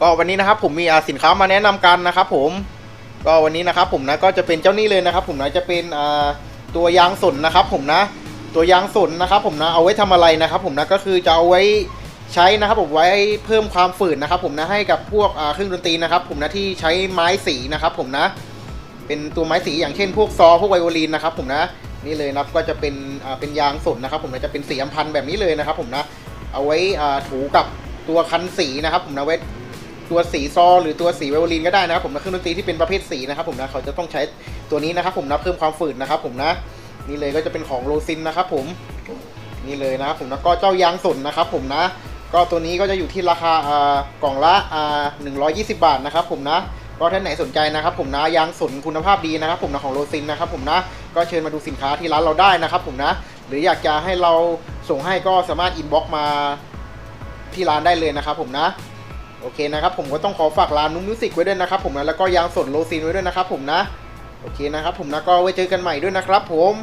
ก็วันนี้นะครับผมมีสินค้ามาแนะนำกันนะครับผมก็วันนี้นะครับผมนะก็จะเป็นเจ้านี่เลยนะครับ ผมนะจะเป็นตัวยางสนนะครับผมนะ ตัวยางสนนะครับผมนะเอาไว้ทำอะไรนะครับ ผมนะก็คือจะเอาไว้ใช้นะครับผมไว้เพิ่มความฝืนนะครับ ผมนะให้กับพวกเครื่องดนตรีนะครับ ผมนะที่ใช้ไม้สีนะครับ ผมนะ เป็นตัวไม้สีอย่างเช่น พวกซอพวกไวโอลินนะครับ ผมนะนี่เลยนะก็จะเป็นเป็นยางสนนะครับ ผมนะจะเป็นสีอัมพันธ์แบบนี้เลยนะครับ ผมนะ เอาไว้ถูกับตัวคันสีนะครับ ผมนะไว้ ตัวสีซอ หรือตัวสีไวโอลินก็ได้นะครับผมนะเครื่องดนตรีที่เป็นประเภทสีนะครับผมนะเขาจะต้องใช้ตัวนี้นะครับผมนะเพิ่มความฝืนนะครับผมนะนี่เลยก็จะเป็นของโลซินนะครับผมนี่เลยนะครับผมนะก็เจ้ายางสนนะครับผมนะ ก็ตัวนี้ก็จะอยู่ที่ราคาอ่ากล่องละอ่า120 บาทนะครับผมนะก็ท่านไหนสนใจนะครับผมนะยางสนคุณภาพดีนะครับผมนะของโลซินนะครับผมนะก็เชิญมาดูสินค้าที่ร้านเราได้นะครับผมนะ หรืออยากจะให้เราส่งให้ก็สามารถอินบ็อกมาที่ร้านได้เลยนะครับผมนะ โอเคนะครับผมก็ต้องขอฝากร้านนุ้มมิวสิกไว้ด้วยนะครับผมนะแล้วก็ยางสดโลซินไว้ด้วยนะครับผมนะ โอเคนะครับผมนะก็ไว้เจอกันใหม่ด้วยนะครับผม